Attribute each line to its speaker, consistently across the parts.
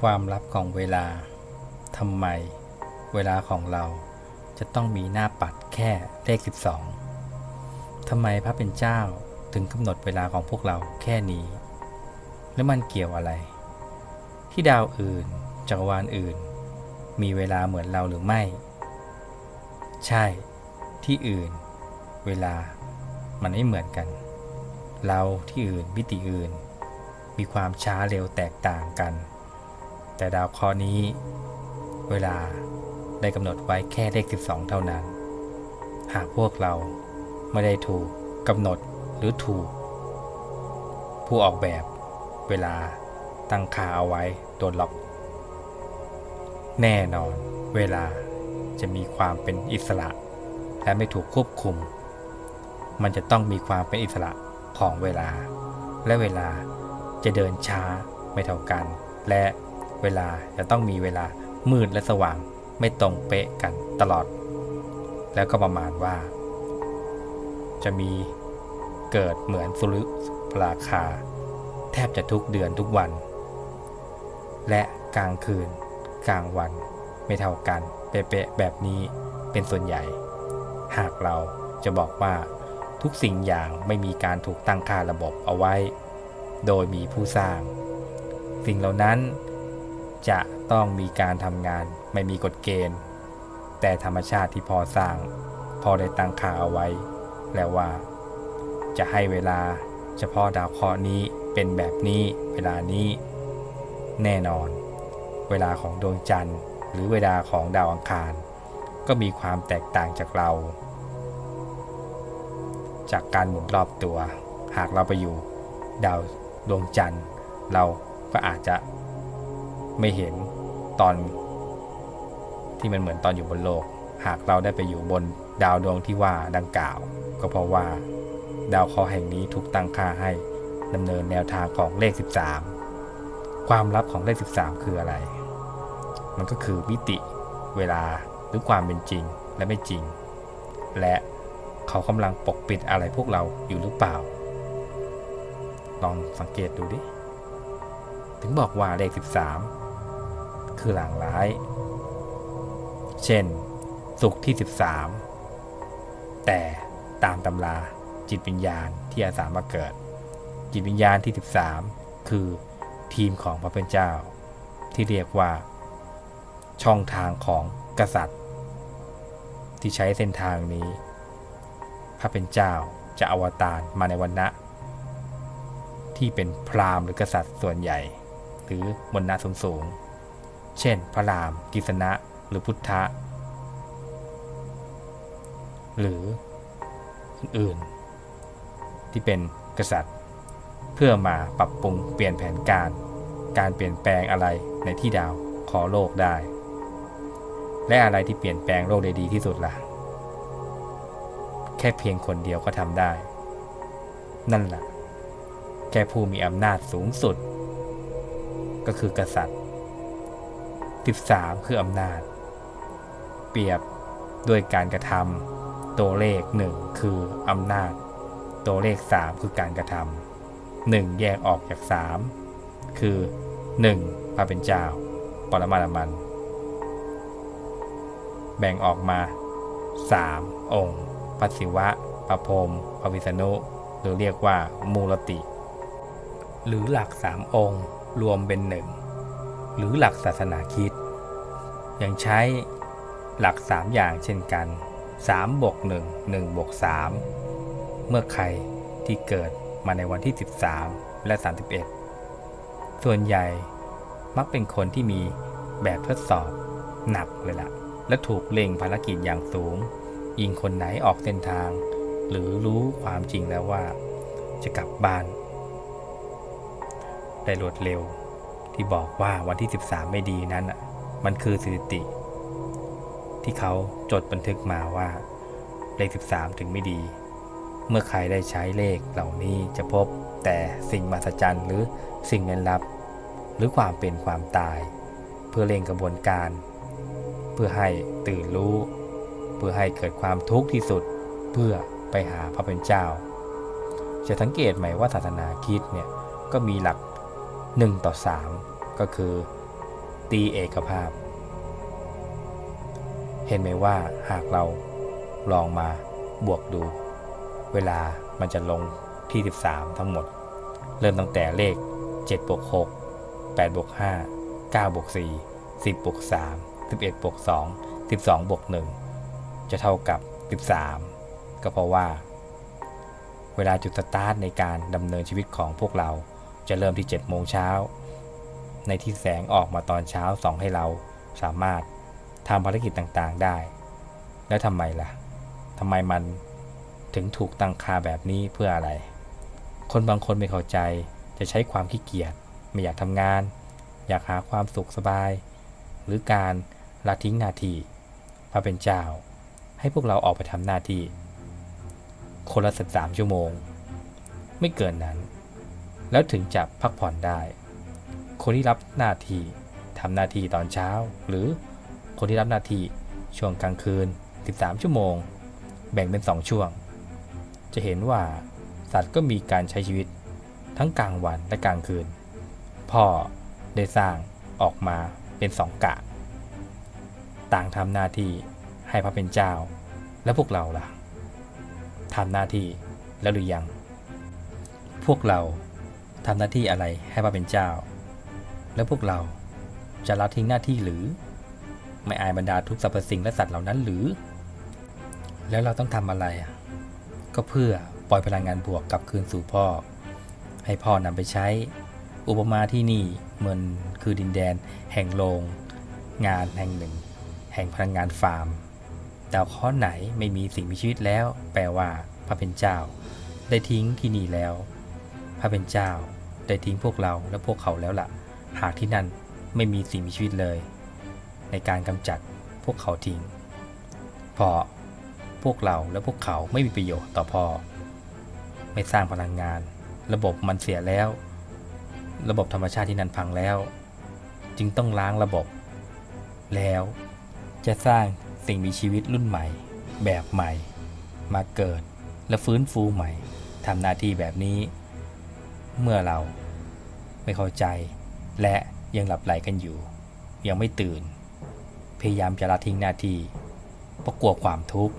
Speaker 1: ความลับของเวลาทำไม เวลาของเราจะต้องมีหน้าปัดแค่เลข 12 ทำไมพระเป็นเจ้าถึงกำหนดเวลาของพวกเราแค่นี้ แล้วมันเกี่ยวอะไร ที่ดาวอื่น จักรวาลอื่น มีเวลาเหมือนเราหรือไม่ ใช่ ที่อื่น เวลามันไม่เหมือนกัน เราที่อื่นมิติอื่น มีความช้าเร็วแตกต่างกัน แต่ดาวเคราะห์นี้ เวลาได้กำหนดไว้แค่เลข 12 เท่านั้น หากพวกเราไม่ได้ถูกกำหนดหรือถูก ผู้ออกแบบเวลาตั้งค่าเอาไว้โดนล็อก แน่นอนเวลาจะมีความเป็นอิสระ และไม่ถูกควบคุม มันจะต้องมีความเป็นอิสระของเวลา และเวลาจะเดินช้าไม่เท่ากัน และ เวลาจะต้องมีเวลามืดและสว่างไม่ตรงเป๊ะกันตลอด แล้วก็ประมาณว่า จะมีเกิดเหมือนสุริปราคา แทบจะทุกเดือนทุกวัน และกลางคืน กลางวัน ไม่เท่ากัน เป๊ะๆแบบนี้เป็นส่วนใหญ่ หากเราจะบอกว่าทุกสิ่งอย่างไม่มีการถูกตั้งค่าระบบเอาไว้ โดยมีผู้สร้าง สิ่งเหล่านั้น จะต้องมีการทำงานไม่มีกฎเกณฑ์ แต่ธรรมชาติที่พอสร้าง พอได้ตั้งค่าเอาไว้ แล้วว่า จะให้เวลาเฉพาะดาวเคราะห์นี้เป็นแบบนี้เวลานี้ แน่นอน เวลาของดวงจันทร์ หรือเวลาของดาวอังคาร ก็มีความแตกต่างจากเรา จากการหมุนรอบตัว หากเราไปอยู่ ดาวดวงจันทร์ เราก็อาจจะ ไม่เห็นตอนที่มันเหมือนตอนอยู่บนโลก หากเราได้ไปอยู่บนดาวดวงที่ว่าดังกล่าว ก็เพราะว่า ดาวเคราะห์แห่งนี้ถูกตั้งค่าให้ดำเนินแนวทางของเลข 13 ความลับของเลข 13 คืออะไร มันก็คือมิติ เวลาหรือความเป็นจริงและไม่จริง และเขากำลังปกปิดอะไรพวกเราอยู่หรือเปล่า ลองสังเกตดูดิ ถึงบอกว่าเลข 13 คือหลางร้าย เช่น สุขที่ 13 แต่ตามตำราจิตวิญญาณที่อาสามาเกิด จิตวิญญาณที่ 13 คือทีมของพระเป็นเจ้า ที่เรียกว่า ช่องทางของกษัตริย์ ที่ใช้เส้นทางนี้ พระเป็นเจ้าจะอวตารมาในวันนะที่เป็นพราหมณ์หรือกษัตริย์ส่วนใหญ่ หรือมนนาสูงสูงๆ เช่น พระรามกิษณะ หรือพุทธะ หรืออื่นๆที่เป็นกษัตริย์ เพื่อมาปรับปรุงเปลี่ยนแผนการ การเปลี่ยนแปลงอะไรในที่ดาวขอโลกได้ และอะไรที่เปลี่ยนแปลงโลกได้ดีที่สุดล่ะ แค่เพียงคนเดียวก็ทำได้ นั่นแหละแค่ผู้มีอำนาจสูงสุด ก็คือกษัตริย์ 13 คืออำนาจ เปรียบด้วยการกระทำตัวเลข 1 คืออำนาจ ตัวเลข 3 คือการกระทำหนึ่งแยกออกจาก 3 คือ 1พระเป็นเจ้า ปรมาณมัน แบ่งออกมา 3 องค์พระศิวะพระพรหมพระวิษณุหรือเรียกว่ามูลติ หรือหลัก3องค์รวมเป็นหนึ่ง หรือหลักศาสนาคิด ยังใช้หลัก 3 อย่างเช่นกัน3บวก1 1บวก3เมื่อใครที่เกิดมาในวันที่ 13 และ 31 ส่วนใหญ่มักเป็นคนที่มีแบบทดสอบหนักเลยล่ะ และถูกเล็งภารกิจอย่างสูง ยิงคนไหนออกเส้นทาง หรือรู้ความจริงแล้วว่าจะกลับบ้าน ได้รวดเร็ว ที่บอกว่าวันที่ 13 ไม่ดีนั้นน่ะมันคือสถิติ ที่เขาจดบันทึกมาว่า เลข 13 ถึงไม่ดี เมื่อใครได้ใช้เลขเหล่านี้จะพบแต่สิ่งมหัศจรรย์หรือสิ่งเล่นลับ หรือความเป็นความตาย เพื่อเร่งกระบวนการ เพื่อให้ตื่นรู้ เพื่อให้เกิดความทุกข์ที่สุดเพื่อไปหาพระเป็นเจ้า จะสังเกตไหมว่าศาสนาคิดเนี่ยก็มีหลัก 1 ต่อ 3 ก็คือ ตีเอกภาพ เห็นไหมว่าหากเราลองมาบวกดู เวลามันจะลงที่ 13 ทั้งหมด เริ่มตั้งแต่เลข7บวก6 8บวก5 9บวก4 10บวก3 11บวก2 12บวก1จะเท่ากับ 13 ก็เพราะว่า เวลาจุดสตาร์ทในการดำเนินชีวิตของพวกเรา จะเริ่มที่7โมงเช้า ในที่แสงออกมาตอนเช้าสองให้เราสามารถทำภารกิจต่างๆได้ แล้วทำไมล่ะทำไมมันถึงถูกตั้งค่าแบบนี้เพื่ออะไร คนบางคนไม่เข้าใจจะใช้ความขี้เกียจไม่อยากทำงาน อยากหาความสุขสบาย หรือการละทิ้งหน้าที่พระเป็นเจ้า ให้พวกเราออกไปทำหน้าที่ คนละสิบสามชั่วโมง ไม่เกินนั้น แล้วถึงจะพักผ่อนได้ คนที่รับหน้าที่ทำหน้าที่ตอนเช้า หรือคนที่รับหน้าที่ช่วงกลางคืน 13 ชั่วโมง แบ่งเป็น 2 ช่วง จะเห็นว่าสัตว์ก็มีการใช้ชีวิตทั้งกลางวันและกลางคืน พ่อได้สร้างออกมาเป็นสองกะ ต่างทำหน้าที่ให้พระเป็นเจ้า และพวกเราล่ะทำหน้าที่แล้วหรือยัง พวกเรา ทำหน้าที่อะไรให้พระเป็นเจ้า แล้วพวกเราจะละทิ้งหน้าที่หรือ ไม่อายบรรดาทุกสรรพสิ่งและสัตว์เหล่านั้นหรือ แล้วเราต้องทำอะไร ก็เพื่อปล่อยพลังงานบวกกลับคืนสู่พ่อ ให้พ่อนำไปใช้ อุปมาที่นี่เหมือนคือดินแดน แห่งโรงงานแห่งหนึ่ง แห่งพลังงานฟาร์มแต่ข้อไหนไม่มีสิ่งมีชีวิตแล้ว แปลว่าพระเป็นเจ้า ได้ทิ้งที่นี่แล้ว ระเป็นเจ้าได้ทิ้งพวกเราและพวกเขาแล้วล่ะ หากที่นั่นไม่มีสิ่งมีชีวิตเลย ในการกำจัดพวกเขาทิ้งเพราะพวกเราและพวกเขาไม่มีประโยชน์ต่อพ่อ ไม่สร้างพลังงาน ระบบมันเสียแล้ว ระบบธรรมชาติที่นั่นพังแล้ว จึงต้องล้างระบบ แล้วจะสร้างสิ่งมีชีวิตรุ่นใหม่ แบบใหม่ มาเกิดและฟื้นฟูใหม่ทำหน้าที่แบบนี้ เมื่อเราไม่เข้าใจ และยังหลับไหลกันอยู่ ยังไม่ตื่น พยายามจะละทิ้งหน้าที่เพราะกลัวความทุกข์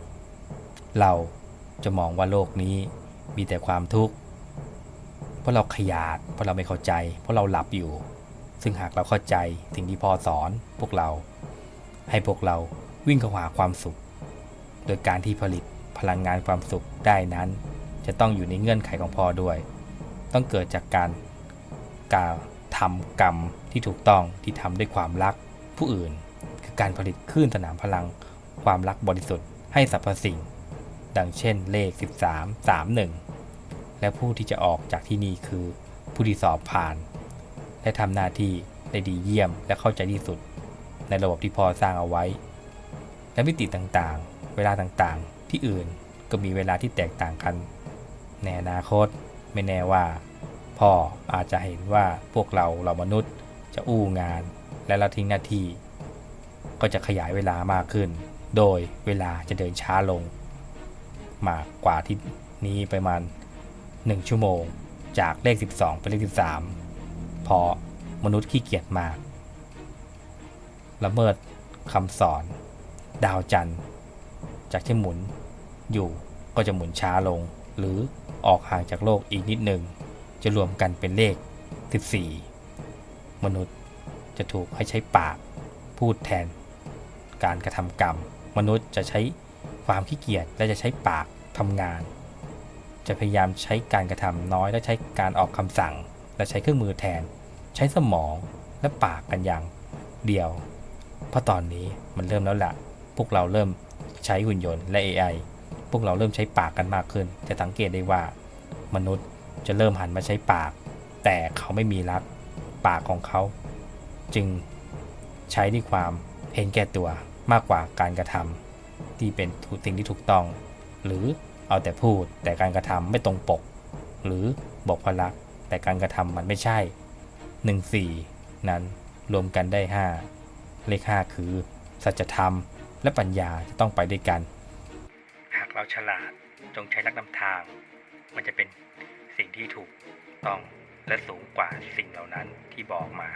Speaker 1: เราจะมองว่าโลกนี้มีแต่ความทุกข์ เพราะเราขยาด เพราะเราไม่เข้าใจ เพราะเราหลับอยู่ ซึ่งหากเราเข้าใจสิ่งที่พ่อสอนพวกเรา ให้พวกเราวิ่งเข้าหาความสุข โดยการที่ผลิตพลังงานความสุขได้นั้น จะต้องอยู่ในเงื่อนไขของพ่อด้วย ต้องเกิดจากการกล่าวทำกรรมที่ถูกต้องที่ทำด้วยความรักผู้อื่น คือการผลิตคลื่นสนามพลัง ความรักบริสุทธิ์ให้สรรพสิ่ง ดังเช่นเลข 13 31 และผู้ที่จะออกจากที่นี่คือผู้ที่สอบผ่าน และทำหน้าที่ได้ดีเยี่ยมและเข้าใจที่สุด ในระบบที่พ่อสร้างเอาไว้ และมิติต่างๆ เวลาต่างๆ ที่อื่นก็มีเวลาที่แตกต่างกัน ในอนาคต ไม่แน่ว่า พ่ออาจจะเห็นว่าพวกเราเรามนุษย์จะอู้งานและละทิ้งหน้าที่ก็จะขยายเวลามากขึ้น โดยเวลาจะเดินช้าลง มากกว่าที่นี้ประมาณ 1 ชั่วโมง จากเลข 12 เป็นเลข 13พราะมนุษย์ขี้เกียจมากละเมิดคำสอน ดาวจันทร์ จากที่หมุนอยู่ก็จะหมุนช้าลง หรือออกห่างจากโลกอีกนิดหนึ่ง จะรวมกันเป็นเลข 14 มนุษย์จะถูกให้ใช้ปากพูดแทน การกระทำกรรม มนุษย์จะใช้ความขี้เกียจและจะใช้ปากทำงาน จะพยายามใช้การกระทำน้อยและใช้การออกคำสั่ง และใช้เครื่องมือแทน ใช้สมองและปากกันอย่างเดียว เพราะตอนนี้มันเริ่มแล้วละ่ะ พวกเราเริ่มใช้หุ่นยนต์และ AI วกเราเริ่มใช้ปากกันมากขึ้น จะสังเกตได้ว่ามนุษย์จะเริ่มหันมาใช้ปาก แต่เขาไม่มีรักปากของเขา จึงใช้ด้วยความเห็นแก่ตัวมากกว่าการกระทำที่เป็นสิ่งที่ถูกต้อง หรือเอาแต่พูดแต่การกระทำไม่ตรงปก หรือบอกพลักแต่การกระทำมันไม่ใช่ 1 4 นั้นรวมกันได้ 5 เลข 5 คือ สัจธรรมและปัญญาจะต้องไปด้วยกัน เราฉลาดจงใช้ลักนำทาง มันจะเป็นสิ่งที่ถูกต้องและสูงกว่าสิ่งเหล่านั้นที่บอกมา